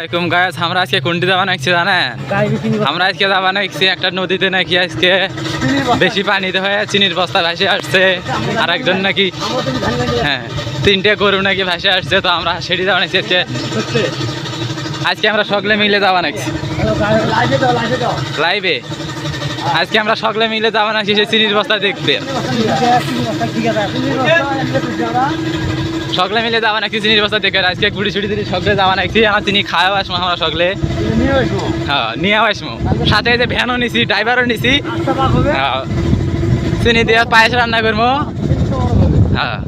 আসসালামাইকুম গায়েস আমরা আজকে কোনটি দাবা নাকছি জানেন আমরা আজকে দাবা নাকছি একটা নদীতে নাকি আজকে। বেশি পানিতে হয়ে চিনির বস্তা ভাসে আসছে। আর একজন নাকি হ্যাঁ তিনটে গরু নাকি ভাসে আসছে তো আমরা সেটি যাবা নাকছি আজকে। আজকে আমরা সকলে মিলে যাবা নাকছি লাইভে আজকে আমরা সকলে মিলে যাবা নাকছি সে চিনির বস্তা দেখতে। সকলে মিলে যাওয়া নাকি চিনির বস্তা দেখে আজকে ঘুরি ছুটি দিদি সকলে যাওয়া নাকি? আমার চিনি খাওয়া আসব আমরা সকলে। হ্যাঁ নিয়ে আসব সাথে যে ভ্যানও নিছি, ড্রাইভারও নিছি। হ্যাঁ। চিনি দিয়ে পায়েস রান্না করব হ্যাঁ।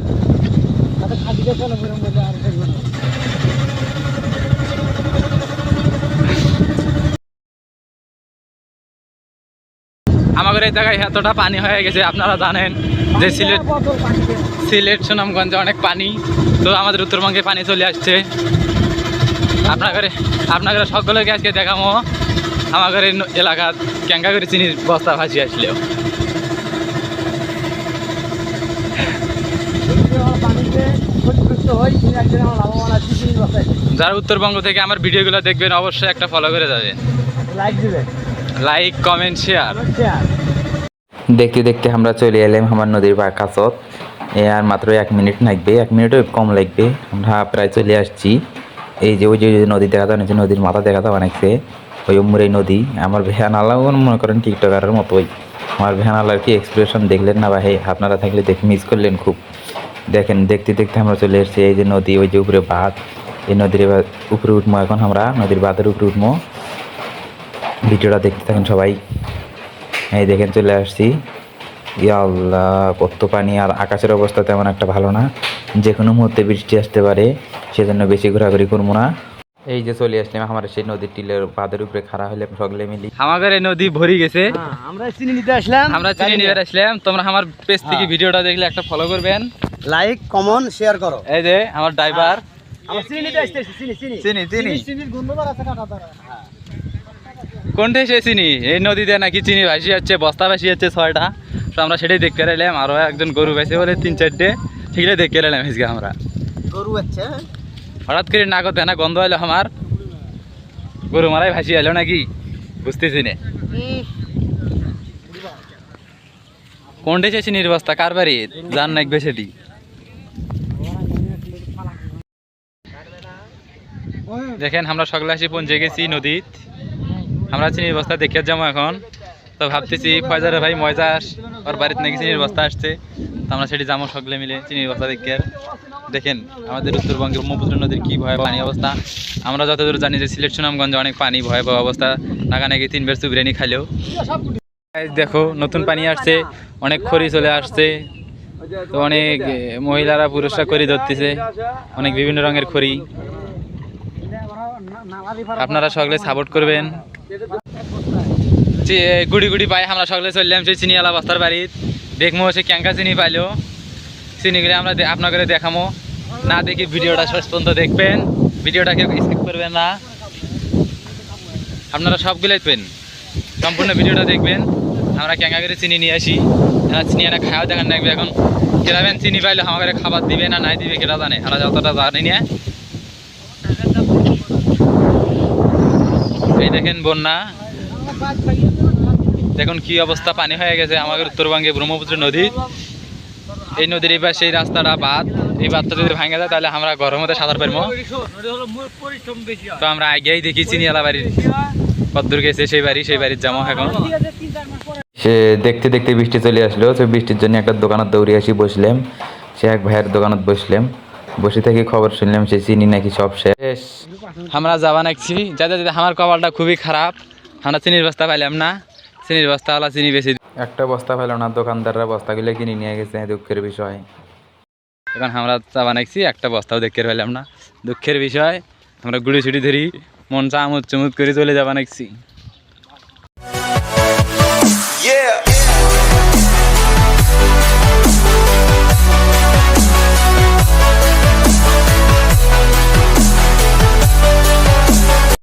আমাদের এই জায়গায় এতটা পানি হয়ে গেছে আপনারা জানেন যে সিলেট সিলেট সুনামগঞ্জে অনেক পানি। তো আমাদের উত্তরবঙ্গে পানি চলে আসছে। আপনাদের আপনাদের সকলকে আজকে দেখামো আমাদের এই এলাকার ক্যাঙ্কা করে চিনির বস্তা ভাসি আসলেও। যারা উত্তরবঙ্গ থেকে আমার ভিডিওগুলো দেখবেন অবশ্যই একটা ফলো করে যাবেন। লাইক কমেন্ট শেয়ার দেখতে দেখতে আমরা চলে এলাম আমার নদীর বা কাছত এ আর মাত্র এক মিনিট লাগবে, এক মিনিটও কম লাগবে। আমরা প্রায় চলে আসছি। এই যে, ওই যে নদী দেখা যাচ্ছে নদীর মাথা দেখা যাওয়া অনেকছে। ওই উমরে নদী, আমার ভ্যান আলাও মনে করেন টিকটকারের মতোই। আমার ভ্যান আলার কি এক্সপ্রেশন দেখলেন না ভাই আপনারা থাকলে দেখে মিস করলেন খুব। দেখেন, দেখতে দেখতে আমরা চলে এসেছি, এই যে নদী, ওই যে উপরে বাঁধ। এই নদীর উপরে উঠবো এখন আমরা, নদীর বাঁধের উপরে উঠবো ভিডিওটা দেখতে থাকেন সবাই। এই দেখেন চলে আসছি। ইয়া আল্লাহ কত পানি। আর আকাশের অবস্থা তেমন একটা ভালো না। যে কোনো মুহূর্তে বৃষ্টি আসতে পারে সেজন্য বেশি ঘোরাঘুরি করব না। এই যে চলে আসলাম আমার সেই নদীর টিলের বাঁধের উপরে খাড়া হলে সকলে মিলি। আমাদের এই নদী ভরি গেছে। আমরা চিনি নিতে আসলাম। আমরা চিনি নিয়ে আসলাম। তোমরা আমার পেজ থেকে ভিডিওটা দেখলে একটা ফলো করবেন। লাইক কমন শেয়ার করো। এই যে আমার ড্রাইভার আমরা চিনি নিতে আসতেছি চিনি চিনি। চিনি চিনি। চিনির গন্ধবার আছে কাটা দ্বারা কোনটা সে চিনি? এই নদীতে নাকি চিনি ভাসি যাচ্ছে বস্তা ভাসি যাচ্ছে ছয়টা। তো আমরা সেটাই দেখতে এলাম আরও একজন গরু ভাসে বলে তিন চারটে। সেগুলো দেখতে এলাম আজকে আমরা। গরু আছে হঠাৎ করে না করতে না গন্ধ এলো আমার। গরু মারাই ভাসি এলো নাকি? বুঝতেছি না। কোনটা সে চিনির বস্তা? কার বাড়ি? জান নাকবে সেটি। দেখেন আমরা সকলে আসি পৌঁছে গেছি নদীত। আমরা চিনির বস্তা দেখে যাব এখন। তো ভাবতেছি ফয়জারে ভাই আস, ওর বাড়িতে নাকি চিনির বস্তা আসছে। তো আমরা সেটি যাব সকলে মিলে চিনির বস্তা দেখে দেখেন, আমাদের উত্তরবঙ্গে ব্রহ্মপুত্র নদীর কি ভয় পানি অবস্থা। আমরা যতদূর জানি যে সিলেট সুনামগঞ্জে অনেক পানি ভয়াবহ অবস্থা। নাকি তিনবার চুবরানি খাইলেও। দেখো, নতুন পানি আসছে, অনেক খড়ি চলে আসছে। তো অনেক মহিলারা পুরুষরা খড়ি ধরতেছে, অনেক বিভিন্ন রঙের খড়ি। আপনারা সকলে সাপোর্ট করবেন। গুড়ি গুড়ি পাই আমরা সকলে চললাম সেই চিনিওয়ালা বস্তার বাড়ির দেখব সে ক্যাঙ্কা চিনি পাইলো। চিনিগুলি আমরা দে- আপনাদের দেখামো। না দেখি ভিডিওটা শেষ পর্যন্ত দেখবেন। ভিডিওটা কেউ স্কিপ করবেন না। আপনারা সবগুলোই পেন সম্পূর্ণ ভিডিওটা দেখবেন। আমরা ক্যাঙ্গা করে চিনি নিয়ে আসি। এরা চিনি এরা খাওয়া দেখান লাগবে এখন কেরাবেন চিনি পাইলে আমাদের খাবার দিবে না নাই দিবে কেটা জানে। আমরা যতটা জানি না এই দেখেন বন্যা। দেখুন কি অবস্থা, পানি হয়ে গেছে আমাদের উত্তরবঙ্গে ব্রহ্মপুত্র নদী। এই নদীর এবার সেই রাস্তাটা বাদ এই বাদটা যদি ভাঙে যায় তাহলে আমরা গরমতে সাঁতার পারব তো আমরা আগেই দেখি চিনিয়ালা বাড়ির। কদ্দূর গেছে সেই বাড়ি, সেই বাড়ির যাব এখন। সে দেখতে দেখতে বৃষ্টি চলে আসলো সে বৃষ্টির জন্য একটা দোকানত দৌড়ে আসি বসলাম। সে এক ভাইয়ের দোকানত বসলাম। বসে থেকে খবর শুনলাম সে চিনি নাকি সব শেষ। আমরা যাবা নাকছি যাতে যাতে আমার কপালটা খুবই খারাপ। আমরা চিনির বস্তা পাইলাম না। চিনির বস্তা বস্তাওয়ালা চিনি বেশি একটা বস্তা পাইলাম না দোকানদাররা বস্তাগুলো কিনে নিয়ে গেছে দুঃখের বিষয়। এখন আমরা যাবা নাকছি একটা বস্তাও দেখতে পাইলাম না। দুঃখের বিষয় আমরা গুড়ি ছুটি ধরি মন চামুচ চুমুচ করে চলে যাবা নাকছি